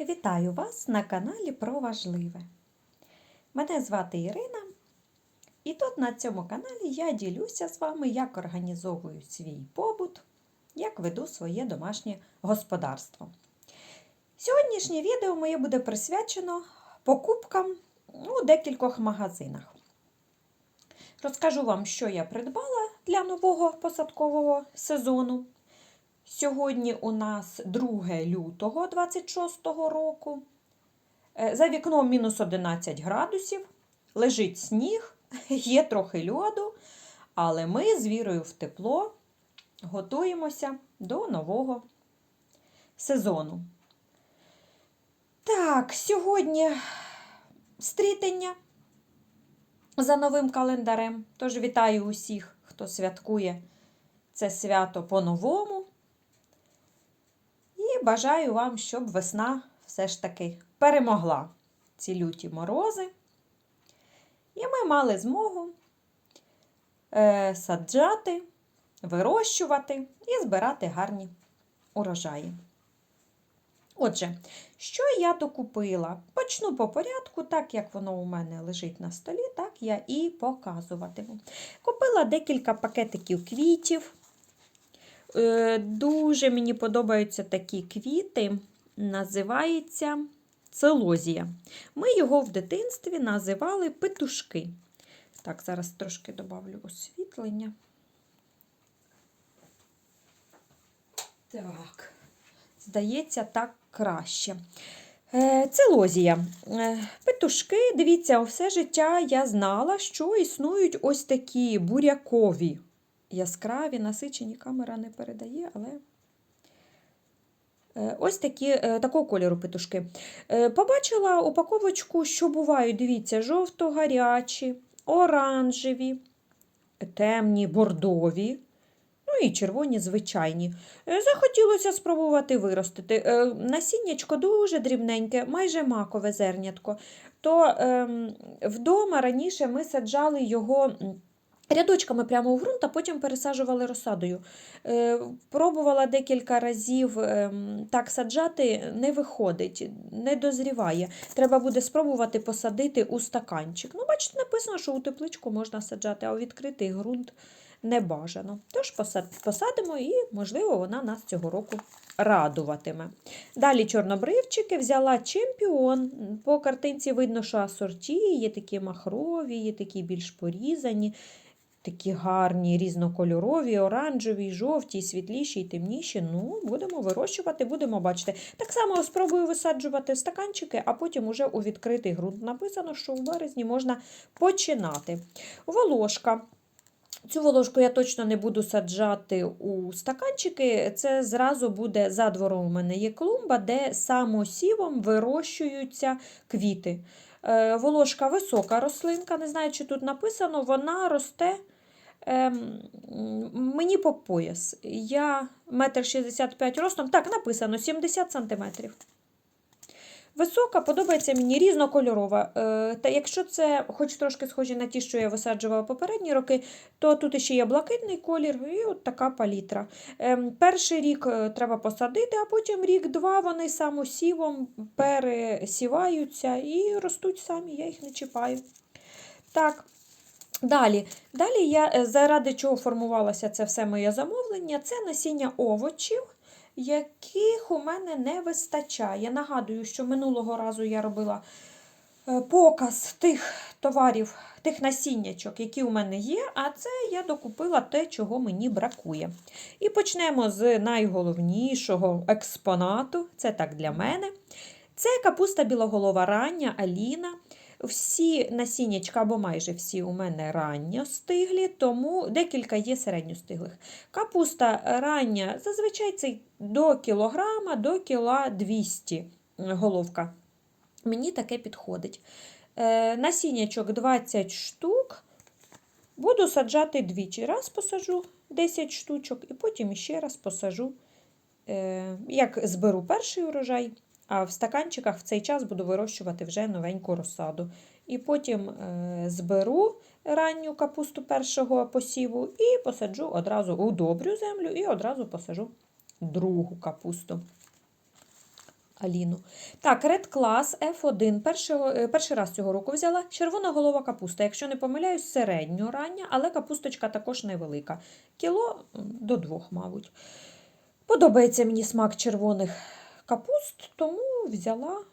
Вітаю вас на каналі про важливе. Мене звати Ірина, і тут на цьому каналі я ділюся з вами, як організовую свій побут, як веду своє домашнє господарство. Сьогоднішнє відео моє буде присвячено покупкам у декількох магазинах. Розкажу вам, що я придбала для нового посадкового сезону. Сьогодні у нас 2 лютого 26 року. Е, За вікном мінус 11 градусів, лежить сніг, є трохи льоду, але ми з вірою в тепло готуємося до нового сезону. Так, сьогодні стрітення за новим календарем. Тож вітаю усіх, хто святкує це свято по-новому. Бажаю вам, щоб весна все ж таки перемогла ці люті морози. І ми мали змогу е, саджати, вирощувати і збирати гарні урожаї. Отже, що я докупила? Почну по порядку, так як воно у мене лежить на столі, так я і показуватиму. Купила декілька пакетиків квітів. Е, Дуже мені подобаються такі квіти, називається целозія. Ми його в дитинстві називали петушки. Так, зараз трошки добавлю освітлення. Так, здається, так краще. Е, Целозія. Е, Петушки, дивіться, все життя я знала, що існують ось такі бурякові яскраві, насичені камера не передає, але е, ось такі, е, такого кольору петушки. Е, Побачила упаковочку, що бувають, дивіться, жовто-гарячі, оранжеві, темні, бордові. Ну і червоні звичайні. Захотілося спробувати виростити. Насіннячко дуже дрібненьке, майже макове зернятко. То ем, вдома раніше ми саджали його. Рядочками прямо у ґрунт, а потім пересаджували розсадою. Е, пробувала декілька разів ем, так саджати, не виходить, не дозріває. Треба буде спробувати посадити у стаканчик. Ну, бачите, написано, що у тепличку можна саджати, а у відкритий ґрунт не бажано. Тож посадимо і, можливо, вона нас цього року радуватиме. Далі чорнобривчики взяла чемпіон. По картинці видно, що асорті, є такі махрові, є такі більш порізані. Такі гарні, різнокольорові, оранжеві, жовті, світліші і темніші. Ну, будемо вирощувати, будемо бачити. Так само спробую висаджувати в стаканчики, а потім уже у відкритий ґрунт. Написано, що в березні можна починати. Волошка. Цю волошку я точно не буду саджати у стаканчики. Це зразу буде за двором у мене є клумба, де самосівом вирощуються квіти. Е, Волошка висока рослинка, не знаю, чи тут написано, вона росте мені по пояс. Я 1,65 м ростом, так, написано 70 см. Висока, подобається мені різнокольорова. Е, Та якщо це хоч трошки схожі на ті, що я висаджувала попередні роки, то тут ще є блакитний колір і от така палітра. Ем, Перший рік е, треба посадити, а потім рік-два вони самосівом пересіваються і ростуть самі, я їх не чіпаю. Так. Далі, Далі я е, заради чого формувалося це все моє замовлення, це насіння овочів, яких у мене не вистачає. Нагадую, що минулого разу я робила е, показ тих товарів, тих насіннячок, які у мене є, а це я докупила те, чого мені бракує. І почнемо з найголовнішого експонату, це так для мене. Це капуста білоголова рання, Аліна. Всі насіннячка, або майже всі у мене ранньо стиглі, тому декілька є середньостиглих. Капуста рання, зазвичай це до кілограма, до кіла 200 головка. Мені таке підходить. Е, насіннячок 20 штук. Буду саджати двічі. Раз посаджу 10 штучок, і потім ще раз посажу, е, як зберу перший урожай, а в стаканчиках в цей час буду вирощувати вже новеньку розсаду. І потім е, зберу ранню капусту першого посіву і посаджу одразу у добрю землю і одразу посажу другу капусту. Аліну. Так, Red Class F1. Першого, е, перший раз цього року взяла. Червона голова капуста. Якщо не помиляюсь, середньорання, але капусточка також невелика. Кіло до двох, мабуть. Подобається мені смак червоних капуст, тому взяла.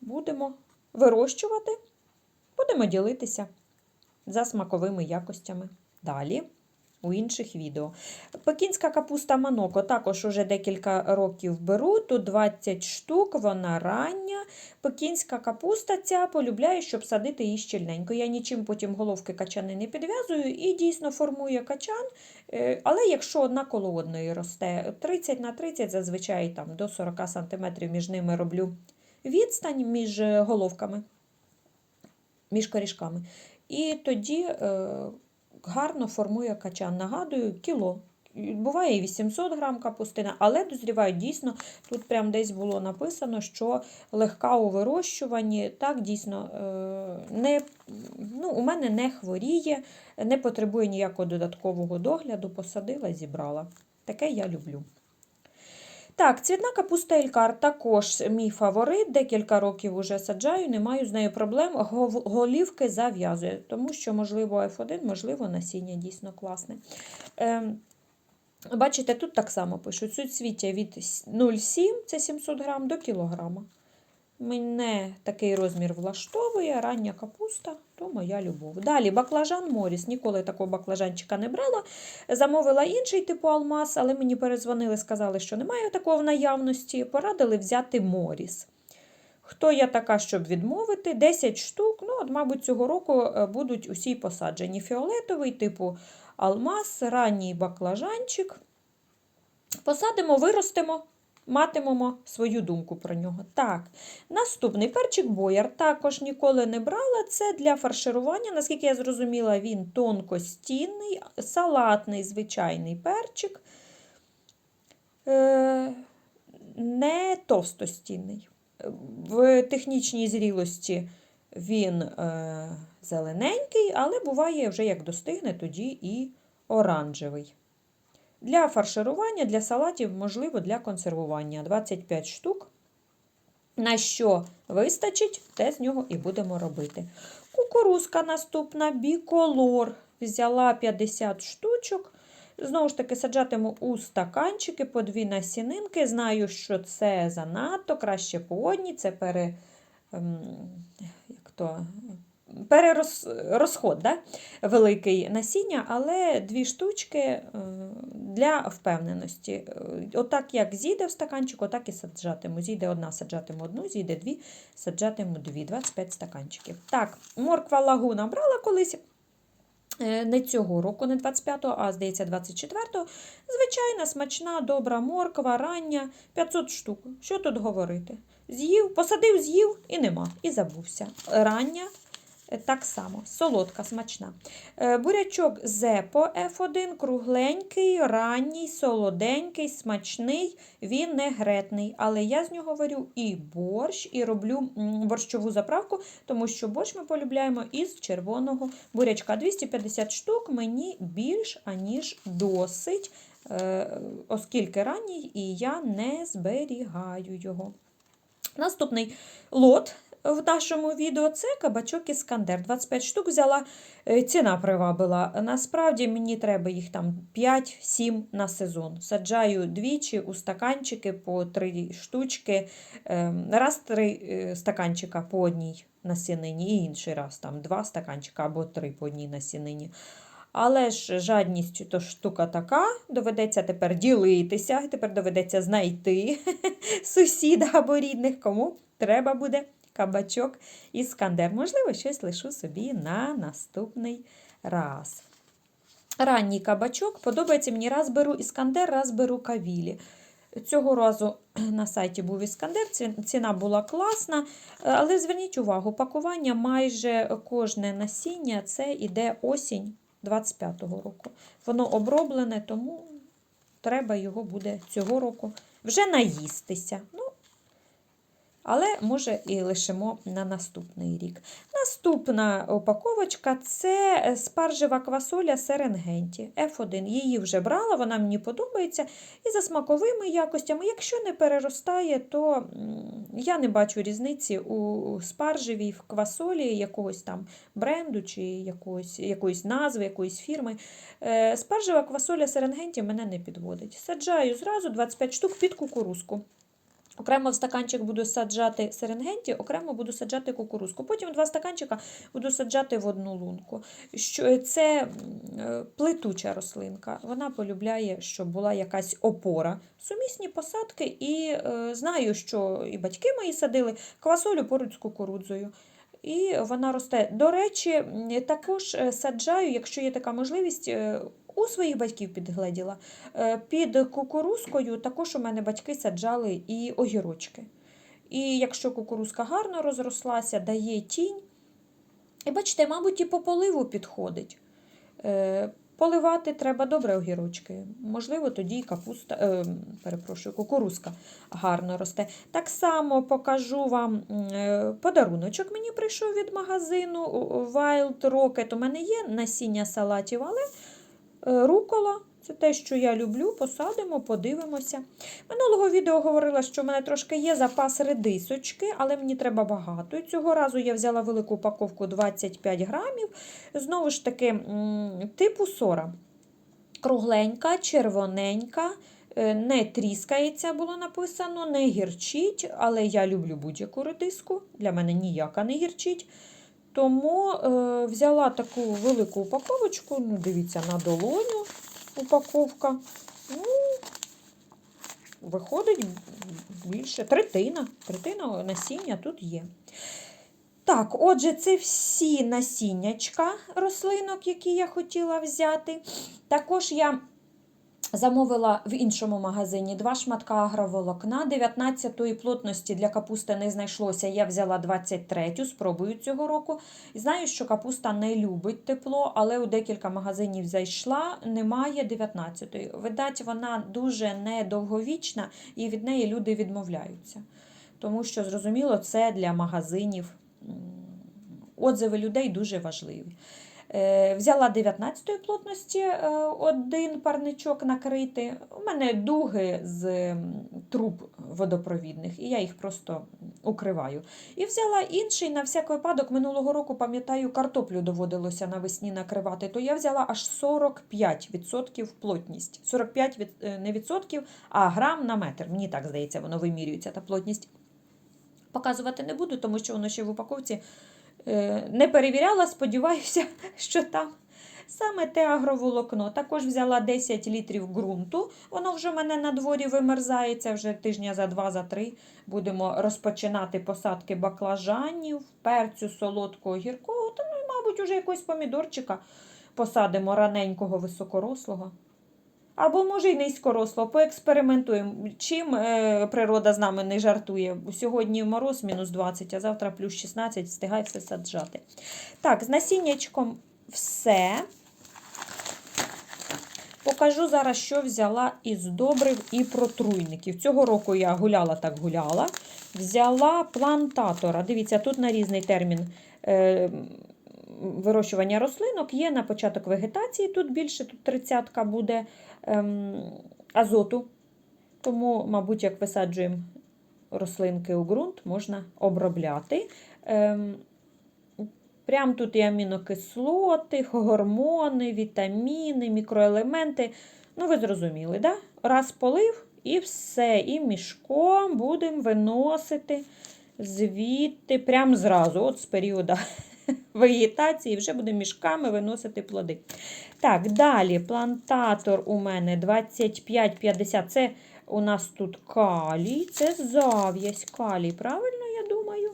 Будемо вирощувати, будемо ділитися за смаковими якостями. Далі у інших відео. Пекінська капуста Маноко також уже декілька років беру. Тут 20 штук, вона рання. Пекінська капуста ця полюбляю, щоб садити її щільненько. Я нічим потім головки качани не підв'язую і дійсно формує качан. Е, Але якщо одна коло одної росте, 30 на 30, зазвичай там до 40 см між ними роблю відстань між головками, між корішками. І тоді е, гарно формує качан. Нагадую, кіло. Буває і 800 грам капустина, але дозрівають дійсно. Тут прям десь було написано, що легка у вирощуванні. Так, дійсно, е, не, ну, у мене не хворіє, не потребує ніякого додаткового догляду. Посадила, зібрала. Таке я люблю. Так, цвітна капуста Елькар також мій фаворит. Декілька років уже саджаю, не маю з нею проблем. Голівки зав'язує, тому що, можливо, F1, можливо, насіння дійсно класне. Ем, Бачите, тут так само пишуть: суцвіття від 0,7 це 700 грам до кілограма. Мене такий розмір влаштовує, рання капуста, то моя любов. Далі баклажан Моріс. Ніколи такого баклажанчика не брала. Замовила інший типу алмаз, але мені перезвонили, сказали, що немає такого в наявності. Порадили взяти Моріс. Хто я така, щоб відмовити? 10 штук. Ну, от, мабуть, цього року е, будуть усі посаджені. Фіолетовий, типу алмаз, ранній баклажанчик. Посадимо, виростемо, матимемо свою думку про нього. Так, наступний перчик бояр також ніколи не брала. Це для фарширування. Наскільки я зрозуміла, він тонкостінний, салатний звичайний перчик. Е, не товстостінний. В технічній зрілості він е, зелененький, але буває вже як достигне, тоді і оранжевий. Для фарширування, для салатів, можливо, для консервування 25 штук. На що вистачить, те з нього і будемо робити. Кукурузка наступна, біколор. Взяла 50 штучок. Знову ж таки, саджатиму у стаканчики по дві насінинки. Знаю, що це занадто, краще по одній. Це пере, ем, як то, перерозход да? великий насіння, але дві штучки е, для впевненості. Е, Отак, як зійде в стаканчик, отак і саджатиму. Зійде одна, саджатиму одну, зійде дві, саджатиму дві. 25 стаканчиків. Так, морква лагуна брала колись. Е, Не цього року, не 25-го, а здається, 24-го. Звичайна, смачна, добра морква, рання, 500 штук. Що тут говорити? З'їв, посадив, з'їв і нема, і забувся. Рання так само, солодка, смачна. Е, Бурячок Зепо F1, кругленький, ранній, солоденький, смачний, він не гретний. Але я з нього варю і борщ, і роблю борщову заправку, тому що борщ ми полюбляємо із червоного бурячка. 250 штук мені більш аніж досить, е, оскільки ранній, і я не зберігаю його. Наступний лот в нашому відео це кабачок іскандер. 25 штук взяла, е, ціна привабила. Насправді мені треба їх там 5-7 на сезон. Саджаю двічі у стаканчики по 3 штучки. Е, Раз 3 е, стаканчика по одній насінині, і інший раз там 2 стаканчика або 3 по одній насінині. Але ж жадністю то штука така, доведеться тепер ділитися, тепер доведеться знайти сусіда або рідних, кому треба буде кабачок іскандер. Можливо, щось лишу собі на наступний раз. Ранній кабачок подобається мені раз беру іскандер, раз беру кавілі. Цього разу на сайті був іскандер, ціна була класна, але зверніть увагу, пакування майже кожне насіння це іде осінь 25-го року. Воно оброблене, тому треба його буде цього року вже наїстися. Ну, але може і лишимо на наступний рік. Наступна упаковочка це е, спаржева квасоля Серенгенті F1. Її вже брала, вона мені подобається. І за смаковими якостями. Якщо не переростає, то я не бачу різниці у спаржевій в квасолі якогось там бренду чи якогось, якоїсь назви, якоїсь фірми. Е, Спаржева квасоля Серенгенті мене не підводить. Саджаю зразу 25 штук під кукурузку. Окремо в стаканчик буду саджати серенгенті, окремо буду саджати кукурузку. Потім два стаканчика буду саджати в одну лунку. Що Це е, плетуча рослинка. Вона полюбляє, щоб була якась опора. Сумісні посадки, і е, знаю, що і батьки мої садили квасолю поруч з кукурудзою. І вона росте. До речі, також е, саджаю, якщо є така можливість, е, у своїх батьків підгледіла. Е, Під кукурузкою також у мене батьки саджали і огірочки. І якщо кукурузка гарно розрослася, дає тінь. І бачите, мабуть, і по поливу підходить. Е, Поливати треба добре огірочки. Можливо, тоді і капуста, е, перепрошую, кукурузка гарно росте. Так само покажу вам е, подаруночок. Мені прийшов від магазину Wild Rocket. У мене є насіння салатів, але Рукола це те, що я люблю. Посадимо, подивимося. Минулого відео говорила, що в мене трошки є запас редисочки, але мені треба багато. І цього разу я взяла велику упаковку 25 грамів. Знову ж таки, типу сора. Кругленька, червоненька. е, Не тріскається, було написано, не гірчить, але я люблю будь-яку редиску. Для мене ніяка не гірчить. Тому е, взяла таку велику упаковочку, ну, дивіться, на долоню упаковка. Ну, виходить більше третина. Третина насіння тут є. Так, отже, це всі насіннячка рослинок, які я хотіла взяти. Також я Замовила в іншому магазині два шматка агроволокна. 19-ї плотності для капусти не знайшлося. Я взяла 23-ю, спробую цього року. Знаю, що капуста не любить тепло, але у декілька магазинів зайшла, немає 19-ї. Видать, вона дуже недовговічна і від неї люди відмовляються. Тому що, зрозуміло, це для магазинів отзиви людей дуже важливі. Е, Взяла 19-ї плотності е, один парничок накрити. У мене дуги з труб водопровідних, і я їх просто укриваю. І взяла інший на всяк випадок. Минулого року, пам'ятаю, картоплю доводилося навесні накривати, то я взяла аж 45% плотність. 45 від, е, не відсотків, а грам на метр. Мені так здається, воно вимірюється та плотність. Показувати не буду, тому що воно ще в упаковці не перевіряла, сподіваюся, що там саме те агроволокно. Також взяла 10 літрів ґрунту. Воно вже в мене на дворі вимерзається, вже тижня за два, за три будемо розпочинати посадки баклажанів, перцю солодкого, гіркого, та, ну, мабуть, уже якогось помідорчика посадимо раненького, високорослого. Або, може, й низькоросло, поекспериментуємо. Чим е, природа з нами не жартує. Сьогодні мороз мінус 20, а завтра плюс 16, встигай все саджати. Так, з насіннячком все. Покажу зараз, що взяла із добрив і протруйників. Цього року я гуляла так гуляла. Взяла плантатора. Дивіться, тут на різний термін. Вирощування рослинок є на початок вегетації, тут більше, тут 30 буде ем, азоту. Тому, мабуть, як висаджуємо рослинки у ґрунт, можна обробляти. Ем, прям тут і амінокислоти, гормони, вітаміни, мікроелементи. Ну, ви зрозуміли, да? Раз полив і все. І мішком будемо виносити звідти прям зразу, от з періоду вегетації, вже будемо мішками виносити плоди. Так, далі плантатор у мене 25-50. Це у нас тут калій, це зав'язь калій. Правильно, я думаю?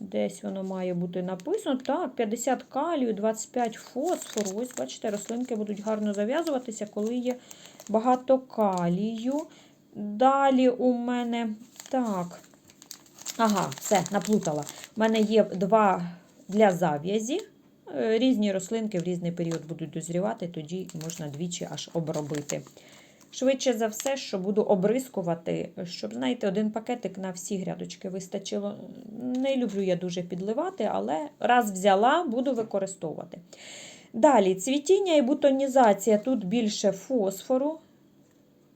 Десь воно має бути написано. Так, 50 калію, 25 фосфору. Ось, бачите, рослинки будуть гарно зав'язуватися, коли є багато калію. Далі у мене так. Ага, все, наплутала. У мене є два для зав'язі. Е, Різні рослинки в різний період будуть дозрівати, тоді можна двічі аж обробити. Швидше за все, що буду обрискувати, щоб, знаєте, один пакетик на всі грядочки вистачило. Не люблю я дуже підливати, але раз взяла, буду використовувати. Далі, цвітіння і бутонізація. Тут більше фосфору.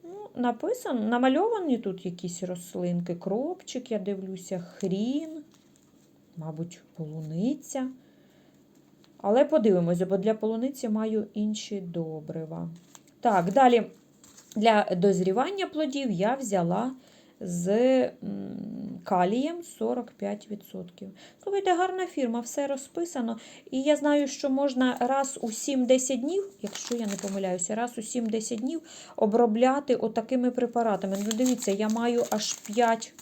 Ну, написано, намальовані тут якісь рослинки. Кропчик, я дивлюся, хрін, мабуть, полуниця. Але подивимося, бо для полуниці маю інші добрива. Так, далі для дозрівання плодів я взяла з калієм 45%. Слухайте, гарна фірма, все розписано. І я знаю, що можна раз у 7-10 днів, якщо я не помиляюся, раз у 7-10 днів обробляти отакими препаратами. Ну, дивіться, я маю аж 5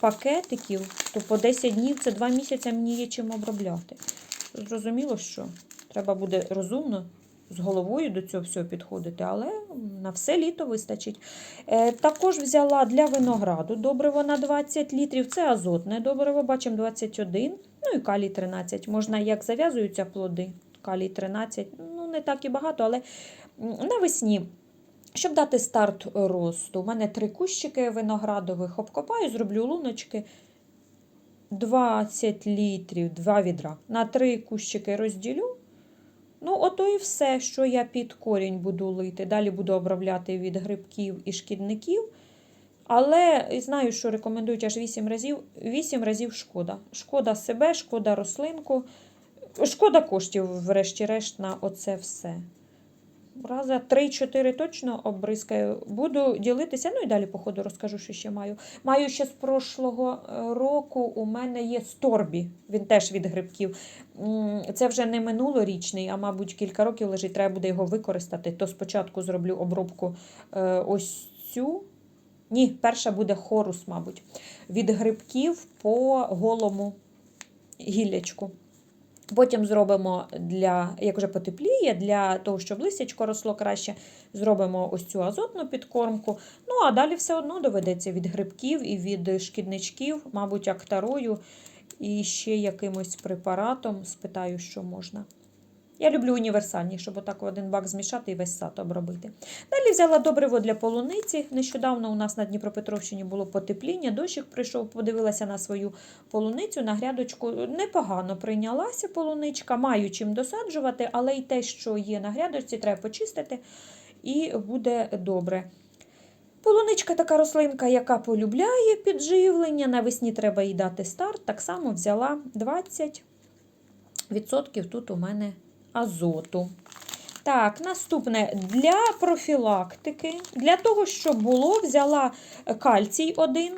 пакетиків, то по 10 днів це 2 місяці мені є чим обробляти. Зрозуміло, що треба буде розумно з головою до цього всього підходити, але на все літо вистачить. Е, також взяла для винограду добриво на 20 літрів. Це азотне добриво, бачимо 21, ну і калій 13. Можна, як зав'язуються плоди, калій 13, ну не так і багато, але навесні. Щоб дати старт росту, у мене три кущики виноградових обкопаю, зроблю луночки. 20 літрів, 2 відра. На три кущики розділю. Ну, ото і все, що я під корінь буду лити. Далі буду обробляти від грибків і шкідників. Але знаю, що рекомендують аж 8 разів. 8 разів шкода. Шкода себе, шкода рослинку. Шкода коштів, врешті-решт, на оце все. Раза 3-4 точно обризкаю. Буду ділитися, ну і далі, по ходу, розкажу, що ще маю. Маю ще з прошлого е, року у мене є сторбі, він теж від грибків. Це вже не минулорічний, а, мабуть, кілька років лежить, треба буде його використати. То спочатку зроблю обробку е, ось цю. Ні, перша буде хорус, мабуть, від грибків по голому гіллячку. Потім зробимо для, як вже потепліє, для того, щоб листячко росло краще, зробимо ось цю азотну підкормку. Ну, а далі все одно доведеться від грибків і від шкідничків, мабуть, актарою і ще якимось препаратом. Спитаю, що можна. Я люблю універсальні, щоб отак один бак змішати і весь сад обробити. Далі взяла добриво для полуниці. Нещодавно у нас на Дніпропетровщині було потепління, дощик прийшов, подивилася на свою полуницю, на грядочку. Непогано прийнялася полуничка, маю чим досаджувати, але й те, що є на грядочці, треба почистити і буде добре. Полуничка така рослинка, яка полюбляє підживлення. Навесні треба їй дати старт. Так само взяла 20% тут у мене азоту. Так, наступне для профілактики. Для того, щоб було, взяла кальцій один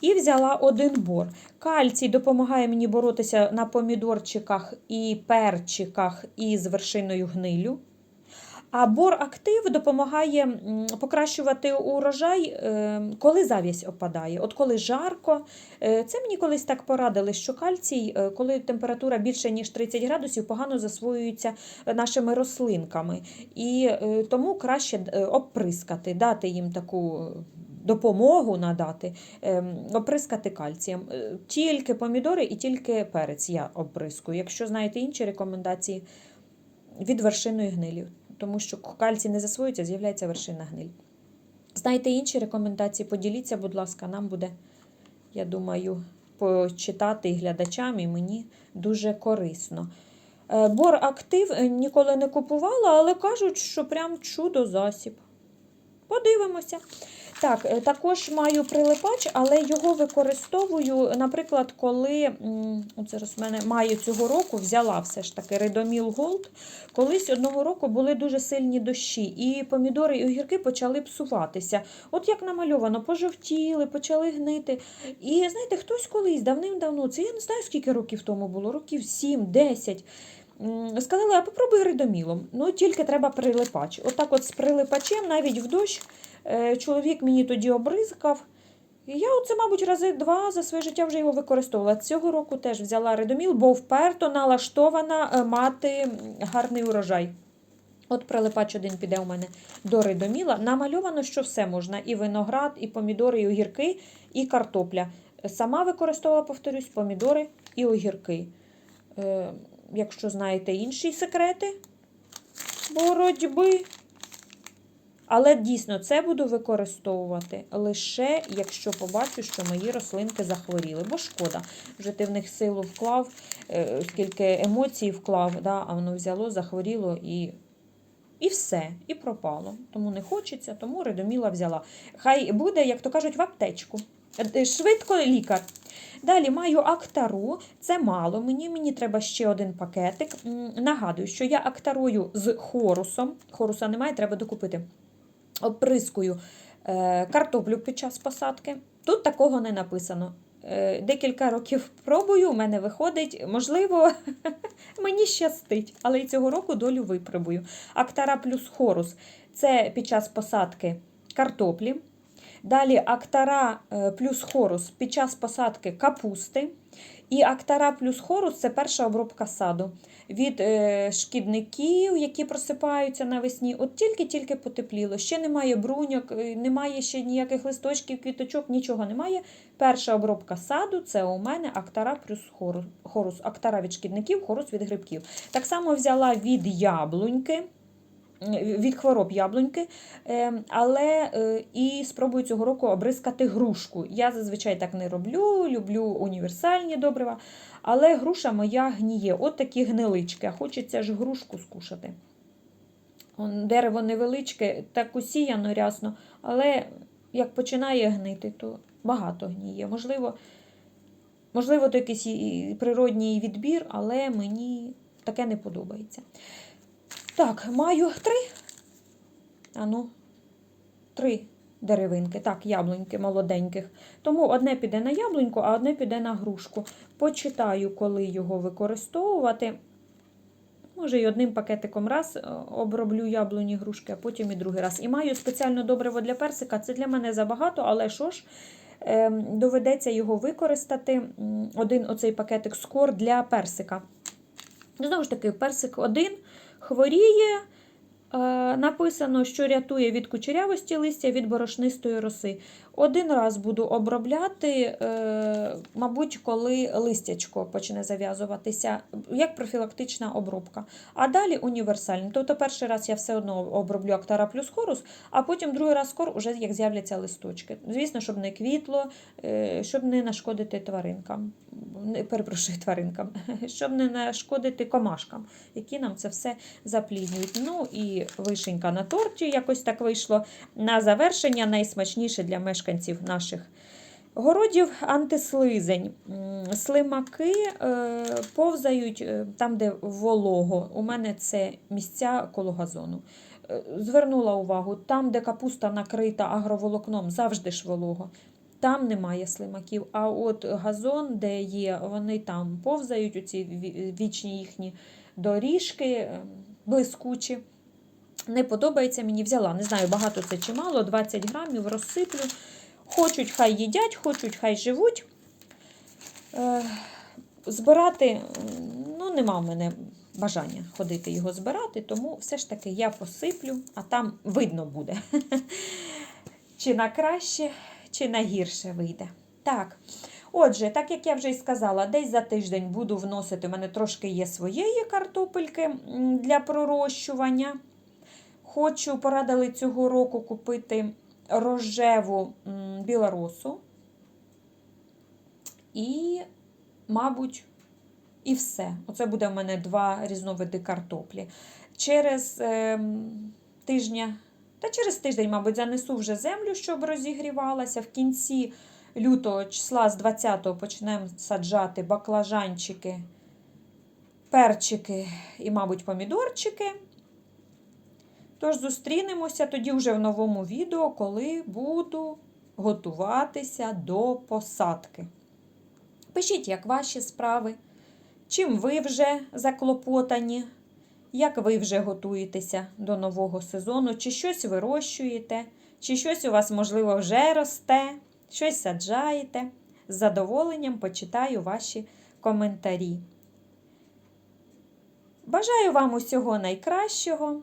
і взяла один бор. Кальцій допомагає мені боротися на помідорчиках і перчиках із вершиною гнилю. А бор актив допомагає покращувати урожай, е, коли завість опадає. От коли жарко, е, це мені колись так порадили, що кальцій, е, коли температура більше ніж 30 градусів, погано засвоюється нашими рослинками. І тому краще обприскати, дати їм таку. Допомогу надати, оприскати кальцієм. Тільки помідори і тільки перець я обприскую. Якщо знаєте інші рекомендації, від вершиної гнилі тому що кальцій не засвоюється, з'являється вершина гниль. Знаєте інші рекомендації? Поділіться, будь ласка, нам буде, я думаю, почитати і глядачам, і мені дуже корисно. Е, Бор актив е, ніколи не купувала, але кажуть, що прям чудо засіб. Подивимося. Так, е, також маю прилипач, але його використовую, наприклад, коли зараз в мене маю цього року, взяла все ж таки Редоміл Голд. Колись одного року були дуже сильні дощі, і помідори і огірки почали псуватися. От як намальовано, пожовтіли, почали гнити. І знаєте, хтось колись давним-давно, це я не знаю, скільки років тому було, років 7-10. Сказали, а попробуй ридомілом. Ну, тільки треба прилипач. Отак от з прилипачем, навіть в дощ, е, чоловік мені тоді обризкав. І я оце, мабуть, рази два за своє життя вже його використовувала. Цього року теж взяла ридоміл, бо вперто налаштована е, мати гарний урожай. От прилипач один піде у мене до ридоміла. Намальовано, що все можна: і виноград, і помідори, і огірки, і картопля. Сама використовувала, повторюсь, помідори і огірки. Якщо знаєте інші секрети боротьби. Але дійсно це буду використовувати лише якщо побачу, що мої рослинки захворіли. Бо шкода, вже ти в них силу вклав, е, скільки емоцій вклав, да, а воно взяло, захворіло і І все, і пропало. Тому не хочеться, тому Редоміла взяла. Хай буде, як то кажуть, в аптечку. Е, Швидко лікар. Далі маю актару, це мало мені, мені треба ще один пакетик. Нагадую, що я актарою з хорусом, хоруса немає, треба докупити. Оприскую е, картоплю під час посадки. Тут такого не написано. Е, Декілька років пробую, у мене виходить. Можливо, мені щастить, але і цього року долю випробую. Актара плюс хорус це під час посадки картоплі. Далі актара е, плюс хорус під час посадки капусти. І актара плюс хорус це перша обробка саду від е, шкідників, які просипаються навесні. От тільки-тільки потепліло. Ще немає бруньок, е, немає ще ніяких листочків, квіточок, нічого немає. Перша обробка саду це у мене актара плюс хорус. Актара від шкідників, хорус від грибків. Так само взяла від яблуньки. Від хвороб яблуньки, е, але е, і спробую цього року обрискати грушку. Я зазвичай так не роблю, люблю універсальні добрива, але груша моя гніє. От такі гнилички, а хочеться ж грушку скушати. Дерево невеличке, так усіяно рясно, але як починає гнити, то багато гніє. Можливо, можливо, то якийсь природній відбір, але мені таке не подобається. Так, маю три. Ану, три деревинки. Так, яблуньки молоденьких. Тому одне піде на яблуньку, а одне піде на грушку. Почитаю, коли його використовувати. Може, і одним пакетиком раз е, оброблю яблуні грушки, а потім і другий раз. І маю спеціально добриво для персика. Це для мене забагато, але що ж, ем, доведеться його використати. Один оцей пакетик скор для персика. Знову ж таки, персик один хворіє. Е, Написано, що рятує від кучерявості листя, від борошнистої роси. Один раз буду обробляти, е, мабуть, коли листячко почне зав'язуватися, як профілактична обробка. А далі універсальний. Тобто перший раз я все одно оброблю актара плюс хорус, а потім другий раз скор, уже як з'являться листочки. Звісно, щоб не квітло, е, щоб не нашкодити тваринкам. Перепрошую тваринкам, щоб не нашкодити комашкам, які нам це все запліднюють. Ну і вишенька на торті, якось так вийшло. На завершення найсмачніше для мешканців наших городів антислизень. Слимаки е, повзають е, там, де волого. У мене це місця коло газону. Е, Звернула увагу, там, де капуста накрита агроволокном, завжди ж волого. Там немає слимаків, а от газон, де є, вони там повзають, ві- вічні їхні доріжки, е, блискучі. Не подобається мені, взяла. Не знаю, багато це чи мало, 20 грамів розсиплю. Хочуть, хай їдять, хочуть, хай живуть. Е, збирати, ну, нема в мене бажання ходити його збирати, тому все ж таки я посиплю, а там видно буде. Чи на краще, чи на гірше вийде. Так. Отже, так як я вже й сказала, десь за тиждень буду вносити, у мене трошки є своєї картопельки для пророщування. Хочу, порадили цього року купити рожеву м, білоросу. І, мабуть, і все. Оце буде в мене два різновиди картоплі. Через ем, тижня, та через тиждень, мабуть, занесу вже землю, щоб розігрівалася. В кінці лютого числа з 20-го почнемо саджати баклажанчики, перчики і, мабуть, помідорчики. Тож зустрінемося тоді вже в новому відео, коли буду готуватися до посадки. Пишіть, як ваші справи, чим ви вже заклопотані, як ви вже готуєтеся до нового сезону, чи щось вирощуєте, чи щось у вас, можливо, вже росте, щось саджаєте. З задоволенням почитаю ваші коментарі. Бажаю вам усього найкращого